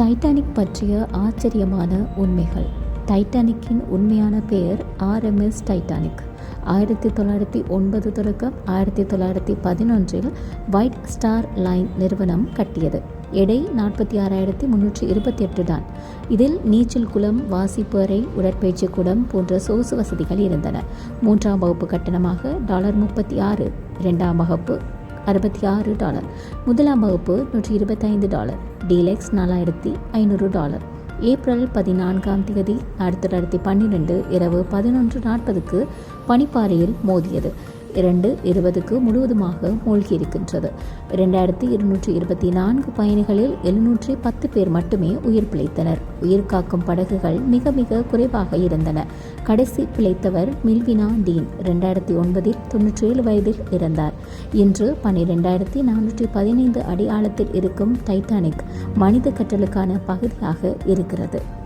Titanic பற்றிய ஆச்சரியமான உண்மைகள். டைட்டானிக்கின் உண்மையான பெயர் ஆர்எம்எஸ் டைட்டானிக். ஆயிரத்தி தொள்ளாயிரத்தி ஒன்பது தொடக்கம் ஆயிரத்தி தொள்ளாயிரத்தி பதினொன்றில் ஒயிட் ஸ்டார் லைன் நிறுவனம் கட்டியது. எடை நாற்பத்தி ஆறாயிரத்தி முன்னூற்றி இருபத்தி எட்டு தான். இதில் நீச்சல் குளம் வாசிப்பறை உடற்பயிற்சி குடம் போன்ற சொகுசு வசதிகள் இருந்தன. மூன்றாம் வகுப்பு கட்டணமாக டாலர் முப்பத்தி ஆறு இரண்டாம் வகுப்பு அறுபத்தி ஆறு டாலர். முதலாம் வகுப்பு நூற்றி இருபத்தைந்து டாலர் டீலெக்ஸ் நாலாயிரத்தி ஐநூறு டாலர். ஏப்ரல் பதினான்காம் தேதி ஆயிரத்தி தொள்ளாயிரத்தி பன்னிரெண்டு இரவு பதினொன்று நாற்பதுக்கு பனிப்பாறையில் மோதியது. இரண்டு இருபதுக்கு முழுவதுமாக மூழ்கியிருக்கின்றது. இரண்டாயிரத்தி இருநூற்றி இருபத்தி நான்கு பயணிகளில் எழுநூற்றி பத்து பேர் மட்டுமே உயிர் பிழைத்தனர். உயிர் காக்கும் படகுகள் மிக மிக குறைவாக இருந்தன. கடைசி பிழைத்தவர் மில்வினா டீன் இரண்டாயிரத்தி ஒன்பதில் தொன்னூற்றி ஏழு வயதில் இறந்தார். இன்று பன்னிரெண்டாயிரத்தி நானூற்றி பதினைந்து அடி ஆழத்தில் இருக்கும் டைட்டானிக் மனித கற்றலுக்கான பகுதியாக இருக்கிறது.